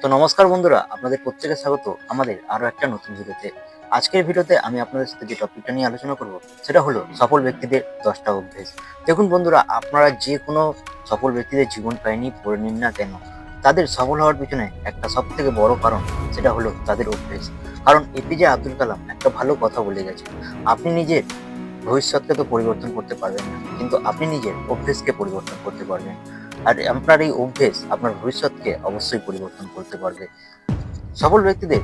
তো নমস্কার বন্ধুরা, আপনাদের প্রত্যেকে স্বাগত। আমাদের আরও একটা নতুন ভিডিওতে। আজকের ভিডিওতে আমি আপনাদের সাথে যে টপিকটা নিয়ে আলোচনা করব, সেটা হলো সফল ব্যক্তিদের দশটা অভ্যেস। দেখুন বন্ধুরা, আপনারা যে কোনো সফল ব্যক্তিদের জীবন কাহিনী পড়ে নিন না কেন, তাদের সফল হওয়ার পিছনে একটা সব থেকে বড় কারণ, সেটা হলো তাদের অভ্যেস। কারণ এপিজে আব্দুল কালাম একটা ভালো কথা বলে গেছেন, আপনি নিজের ভবিষ্যৎকে তো পরিবর্তন করতে পারবেন না, কিন্তু আপনি নিজের অভ্যেসকে পরিবর্তন করতে পারবেন। আর আপনার এই অভ্যেস আপনার ভবিষ্যৎকে অবশ্যই পরিবর্তন করতে পারবে। সফল ব্যক্তিদের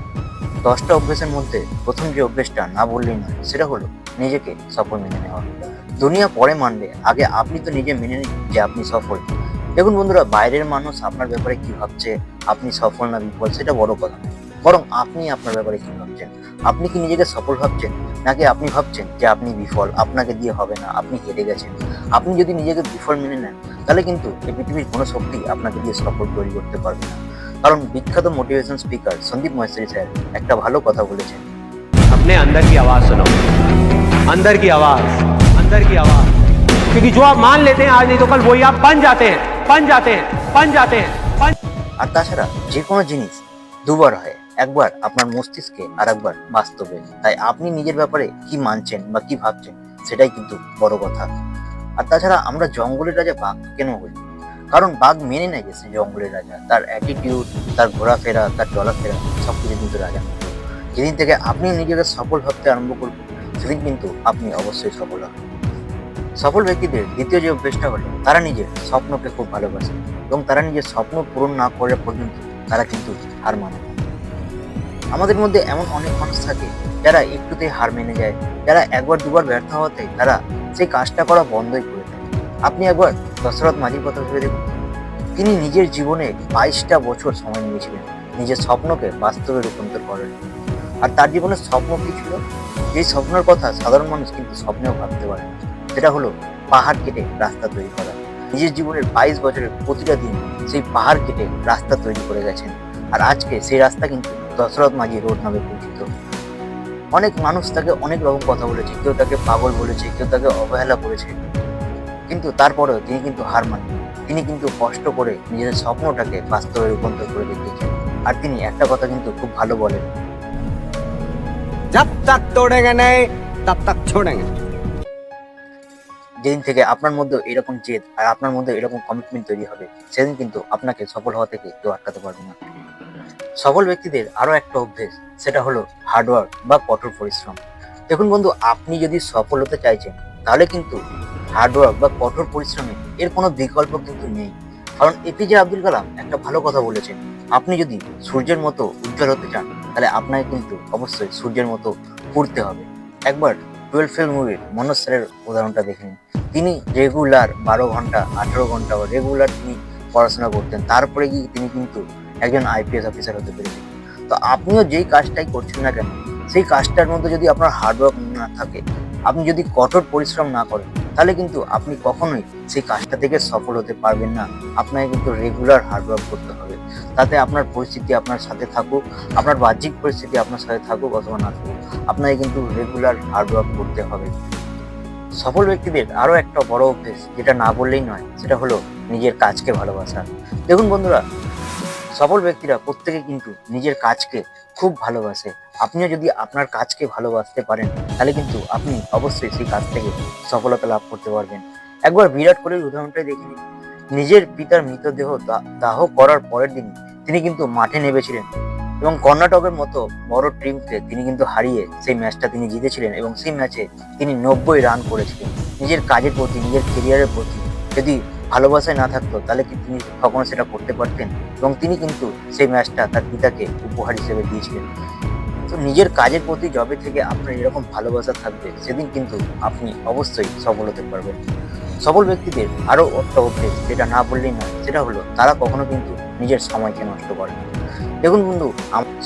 দশটা অভ্যেসের মধ্যে প্রথম যে অভ্যেসটা না বললেই নয়, সেটা হলো নিজেকে সফল মেনে নেওয়া। দুনিয়া পরে মানবে, আগে আপনি তো নিজে মেনে নিন যে আপনি সফল। দেখুন বন্ধুরা, বাইরের মানুষ আপনার ব্যাপারে কি ভাবছে, আপনি সফল না বিফল, সেটা বড় কথা বরং আপনি আপনার ব্যাপারে কি ভাবছেন? আপনি কি নিজেকে সফল ভাবছেন নাকি আপনি ভাবছেন যে আপনি বিফল আপনাকে দিয়ে হবে না আপনি হেরে গেছেন আপনি যদি নিজেকে বিফল মেনে নেন তাহলে কিন্তু এই পৃথিবীর কোনো শক্তি আপনাকে দিয়ে সফল তৈরি করতে পারবে না কারণ বিখ্যাত motivation speaker Sandeep Maheshwari sir একটা ভালো কথা বলেছেন अपने अंदर की आवाज सुनो अंदर की आवाज अंदर की आवाज क्योंकि जो आप मान लेते हैं आज नहीं तो कल वही आप बन जाते हैं बन जाते हैं बन जाते हैं बन আর তাছাড়া যে কোনো জিনিস দুবার হয় একবার আপনার মস্তিষ্কে আর একবার বাস্তবে, তাই আপনি নিজের ব্যাপারে কি মানছেন বা কি ভাবছেন সেটাই কিন্তু বড় কথা। আর তাছাড়া আমরা জঙ্গলের রাজা বাঘ কেন বলি কারণ বাঘ মেনে নেয় যে সে জঙ্গলের রাজা। তার অ্যাটিটিউড তার ঘোরাফেরা, তার চলাফেরা সব কিছু কিন্তু রাজা। যেদিন থেকে আপনি নিজেকে সফল ভাবতে আরম্ভ করবেন, সেদিন কিন্তু আপনি অবশ্যই সফল হবেন। সফল ব্যক্তিদের দ্বিতীয় যে অভ্যেসটা হলো, তারা নিজের স্বপ্নকে খুব ভালোবাসে এবং তারা নিজের স্বপ্ন পূরণ না করা পর্যন্ত তারা কিন্তু হার মানে। আমাদের মধ্যে এমন অনেক মানুষ থাকে যারা একটুতেই হার মেনে যায়, যারা একবার দুবার ব্যর্থ হওয়াতে তারা সেই কাজটা করা বন্ধই করে দেয়। আপনি একবার দশরথ মাঝির কথা ভেবে দেখুন। তিনি নিজের জীবনে বাইশটা বছর সময় নিয়েছিলেন, নিজের স্বপ্নকে বাস্তবে রূপান্তর করেন আর তার জীবনের স্বপ্ন কি ছিল? যে স্বপ্নের কথা সাধারণ মানুষ কিন্তু স্বপ্নেও ভাবতে পারে সেটা হলো পাহাড় কেটে রাস্তা তৈরি করা। নিজের জীবনের বাইশ বছরের প্রতিটা দিন সেই পাহাড় কেটে রাস্তা তৈরি করে গেছেন। আর আজকে সেই রাস্তা কিন্তু দশরথ মাঝি রোড নামে পরিচিত। অনেক মানুষ তাকে অনেক রকম কথা বলেছে কেউ তাকে পাগল বলেছে কেউ তাকে অবহেলা করেছে। কিন্তু তারপরেও তিনি কিন্তু হার মানেন তিনি কিন্তু কষ্ট করে নিজের স্বপ্নটাকে বাস্তবে রূপান্তর করে দেখিয়েছেন আর তিনি একটা কথা কিন্তু খুব ভালো বলেন। যেদিন থেকে আপনার মধ্যে এরকম জেদ আর আপনার মধ্যে এরকম কমিটমেন্ট তৈরি হবে সেদিন কিন্তু আপনাকে সফল হওয়া থেকে কেউ আটকাতে পারবে না। সফল ব্যক্তিদের আরও একটা অভ্যেস, সেটা হলো হার্ডওয়ার্ক বা কঠোর পরিশ্রম। দেখুন বন্ধু, আপনি যদি সফল হতে চাইছেন, তাহলে কিন্তু হার্ডওয়ার্ক বা কঠোর পরিশ্রমে এর কোনো বিকল্প কিন্তু নেই। কারণ এপিজে আব্দুল কালাম একটা ভালো কথা বলেছেন, আপনি যদি সূর্যের মতো উজ্জ্বল হতে চান, তাহলে আপনাকে কিন্তু অবশ্যই সূর্যের মতো পড়তে হবে। একবার টুয়েলভ ফেল মুভির মনোজ স্যারের উদাহরণটা দেখে নিন। তিনি রেগুলার বারো ঘণ্টা, আঠেরো ঘণ্টা বা রেগুলার তিনি পড়াশোনা করতেন, তারপরে গিয়ে তিনি কিন্তু একজন আইপিএস অফিসার হতে পেরেছেন তো আপনিও যেই কাজটাই করছেন না কেন, সেই কাজটার মধ্যে যদি আপনার হার্ডওয়ার্ক না থাকে, আপনি যদি কঠোর পরিশ্রম না করেন, তাহলে কিন্তু আপনি কখনোই সেই কাজটা থেকে সফল হতে পারবেন না। আপনাকে কিন্তু রেগুলার হার্ডওয়ার্ক করতে হবে। তাতে আপনার পরিস্থিতি আপনার সাথে থাকুক, আপনার বাহ্যিক পরিস্থিতি আপনার সাথে থাকুক অথবা না থাকুক, আপনাকে কিন্তু রেগুলার হার্ডওয়ার্ক করতে হবে। সফল ব্যক্তিদের আরও একটা বড় অভ্যেস, যেটা না বললেই নয়, সেটা হলো নিজের কাজকে ভালোবাসা। দেখুন বন্ধুরা সফল ব্যক্তিরা প্রত্যেকে কিন্তু নিজের কাজকে খুব ভালোবাসে। আপনিও যদি আপনার কাজকে ভালোবাসতে পারেন, তাহলে কিন্তু আপনি অবশ্যই সেই কাজ থেকে সফলতা লাভ করতে পারবেন। একবার বিরাট কোহলির উদাহরণটাই দেখে নিন। নিজের পিতার মৃতদেহ দাহ করার পরের দিন তিনি কিন্তু মাঠে নেমেছিলেন এবং কর্ণাটকের মতো বড় টিমকে তিনি কিন্তু হারিয়ে সেই ম্যাচটা তিনি জিতেছিলেন এবং সেই ম্যাচে তিনি নব্বই রান করেছিলেন। নিজের কাজের প্রতি, নিজের কেরিয়ারের প্রতি যদি ভালোবাসায় না থাকতো, তাহলে কি তিনি কখনো সেটা করতে পারতেন? এবং তিনি কিন্তু সেই ম্যাচটা তার পিতাকে উপহার হিসেবে দিয়েছিলেন। তো নিজের কাজের প্রতি জবে থেকে আপনার এরকম ভালোবাসা থাকবে, সেদিন কিন্তু আপনি অবশ্যই সফল হতে পারবেন। সফল ব্যক্তিদের আরও একটা অভ্যেস যেটা না বললেই নয়, সেটা হলো তারা কখনো কিন্তু নিজের সময়কে নষ্ট করে দেখুন বন্ধু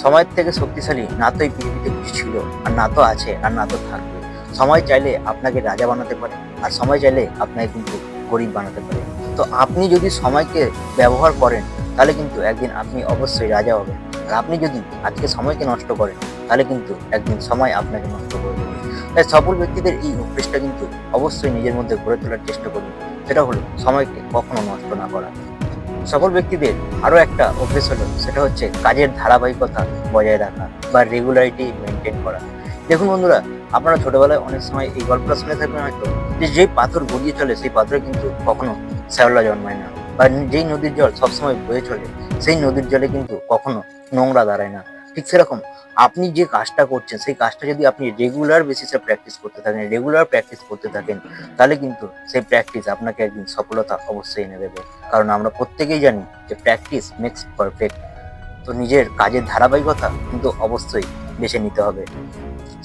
সময়ের থেকে শক্তিশালী না তো এই পৃথিবীতে কিছু ছিল, আর না তো আছে, আর না তো থাকবে। সময় চাইলে আপনাকে রাজা বানাতে পারে, আর সময় চাইলে আপনাকে কিন্তু গরিব বানাতে পারে। তো আপনি যদি সময়কে ব্যবহার করেন, তাহলে কিন্তু একদিন আপনি অবশ্যই রাজা হবেন। আর আপনি যদি আজকে সময়কে নষ্ট করেন, তাহলে কিন্তু একদিন সময় আপনাকে নষ্ট করে দেবে। তাই সফল ব্যক্তিদের এই অভ্যেসটা কিন্তু অবশ্যই নিজের মধ্যে গড়ে তোলার চেষ্টা করুন। সেটা হলো সময়কে কখনো নষ্ট না করা। সফল ব্যক্তিদের আরও একটা অভ্যেস হলো, সেটা হচ্ছে কাজের ধারাবাহিকতা বজায় রাখা বা রেগুলারিটি মেনটেন করা। দেখুন বন্ধুরা, আপনারা ছোটবেলায় অনেক সময় এই গল্পটা শুনে থাকবেন হয়তো যে পাথর গড়িয়ে চলে, সেই পাথরে কিন্তু কখনো শ্যাওলা জন্মায় না। বা যেই নদীর জল সবসময় বয়ে চলে, সেই নদীর জলে কিন্তু কখনো নোংরা দাঁড়ায় না। ঠিক সেরকম আপনি যে কাজটা করছেন, সেই কাজটা যদি আপনি রেগুলার বেসিসে প্র্যাকটিস করতে থাকেন রেগুলার প্র্যাকটিস করতে থাকেন, তাহলে কিন্তু সেই প্র্যাকটিস আপনাকে একদিন সফলতা অবশ্যই এনে দেবে। কারণ আমরা প্রত্যেকেই জানি যে প্র্যাকটিস মেক্স পারফেক্ট তো নিজের কাজের ধারাবাহিকতা কিন্তু অবশ্যই বেছে নিতে হবে।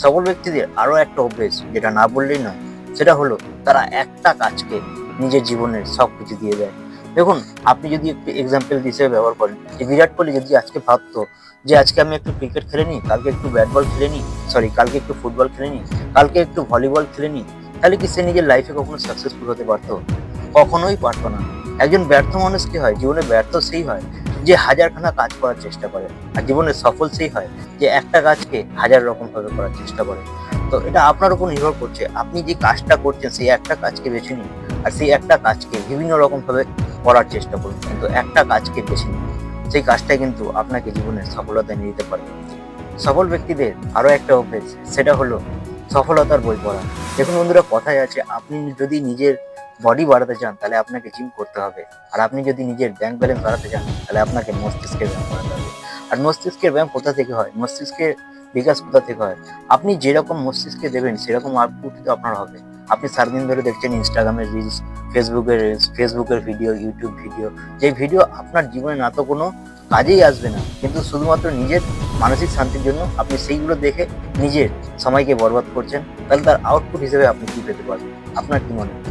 সকল ব্যক্তিদের আরও একটা অভ্যেস, যেটা না বললেই নয়, সেটা হলো তারা একটা কাজকে নিজের জীবনের সব কিছু দিয়ে দেয়। দেখুন, আপনি যদি একটু এক্সাম্পল হিসেবে ব্যবহার করেন, যে বিরাট কোহলি যদি আজকে ভাবতো যে আজকে আমি একটু ক্রিকেট খেলে নিই, কালকে একটু ব্যাট বল খেলে নিই সরি কালকে একটু ফুটবল খেলে নিই, কালকে একটু ভলিবল খেলে নিই, তাহলে কি সে নিজের লাইফে কখনো সাকসেসফুল হতে পারতো? কখনোই পারতো না। একজন ব্যর্থ মানুষ কি হয়? জীবনে ব্যর্থ সেই হয় যে হাজারখানা কাজ করার চেষ্টা করে, আর জীবনে সফল সেই হয় যে একটা কাজকে হাজার রকম ভাবে করার চেষ্টা করে। তো এটা আপনার উপর নির্ভর করছে। আপনি যে কাজটা করছেন, সেই একটা কাজকে বেছে নিন। আর সেই একটা কাজকে বিভিন্ন রকম ভাবে করার চেষ্টা করুন। কিন্তু একটা কাজকে বেছে নিন। সেই কাজটা কিন্তু আপনাকে জীবনের সফলতা নিয়ে দিতে পারে। সফল ব্যক্তিদের আরও একটা অভ্যেস, সেটা হলো সফলতার বই পড়া। দেখুন বন্ধুরা, কথায় আছে, আপনি যদি নিজের বডি বাড়াতে চান, তাহলে আপনাকে জিম করতে হবে। আর আপনি যদি নিজের ব্যাংক ব্যালেন্স বাড়াতে চান, তাহলে আপনাকে মস্তিষ্কের ব্যায়াম করাতে হবে। আর মস্তিষ্কের ব্যায়াম কোথা থেকে হয়? মস্তিষ্কের বিকাশ কোথা থেকে হয়? আপনি যেরকম মস্তিষ্কে দেবেন, সেরকম আউটপুট তো আপনার হবে। আপনি সারাদিন ধরে দেখছেন ইনস্টাগ্রামের রিলস ফেসবুকের রিলস ফেসবুকের ভিডিও ইউটিউব ভিডিও যে ভিডিও আপনার জীবনে না তো কোনো কাজেই আসবে না। কিন্তু শুধুমাত্র নিজের মানসিক শান্তির জন্য আপনি সেইগুলো দেখে নিজের সময়কে বরবাদ করছেন, তাহলে তার আউটপুট হিসেবে আপনি কী পেতে পারবেন? আপনার কী মনে হয়?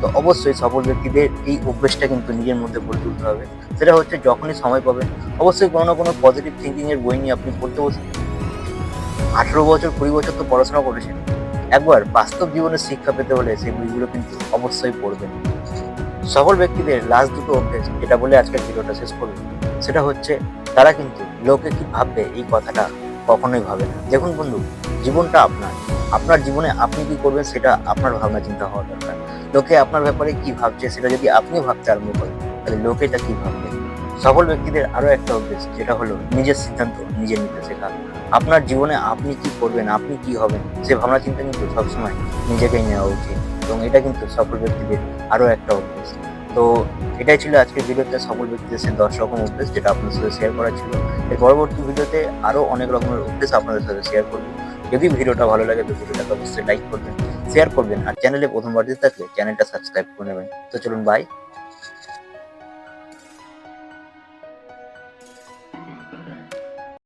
তো অবশ্যই সফল ব্যক্তিদের এই অভ্যেসটা কিন্তু নিজের মধ্যে গড়ে তুলতে হবে। সেটা হচ্ছে যখনই সময় পাবেন, অবশ্যই কোনো না কোনো পজিটিভ থিঙ্কিং এর বই নিয়ে আপনি পড়তে বসেন। আঠেরো বছর, কুড়ি বছর তো পড়াশোনা করেছেন। একবার বাস্তব জীবনের শিক্ষা পেতে হলে সেই বইগুলো কিন্তু অবশ্যই পড়বেন। সফল ব্যক্তিদের লাস্ট দুটো অভ্যেস যেটা বলে আজকের ভিডিওটা শেষ করবে সেটা হচ্ছে তারা কিন্তু লোকে কি ভাববে এই কথাটা কখনোই ভাবে না। দেখুন বন্ধু, জীবনটা আপনার। আপনার জীবনে আপনি কি করবেন সেটা আপনার ভাবনা চিন্তা হওয়া দরকার। লোকে আপনার ব্যাপারে কি ভাবছে সেটা যদি আপনি ভাবতে আরম্ভ করেন, তাহলে লোকে এটা কি ভাববে? সফল ব্যক্তিদের আরও একটা অভ্যেস যেটা হলো নিজের সিদ্ধান্ত নিজে নিতে শেখা। আপনার জীবনে আপনি কি করবেন, আপনি কি হবেন, সে ভাবনা চিন্তা কিন্তু সবসময় নিজেকেই নেওয়া উচিত এবং এটা কিন্তু সফল ব্যক্তিদের আরও একটা অভ্যেস তো এটাই ছিল আজকের ভিডিওতে সফল ব্যক্তিদের সে দশ রকম অভ্যেস যেটা আপনাদের সাথে শেয়ার করা ছিল। এর পরবর্তী ভিডিওতে আরও অনেক রকমের অভ্যেস আপনাদের সাথে শেয়ার করব। যদি ভিডিওটা ভালো লাগে তো ভিডিওটাকে অবশ্যই লাইক করবেন শেয়ার করবেন, আর চ্যানেলে প্রথমবার দিতে থাকলে চ্যানেলটা সাবস্ক্রাইব করে নেবেন। তো চলুন বাই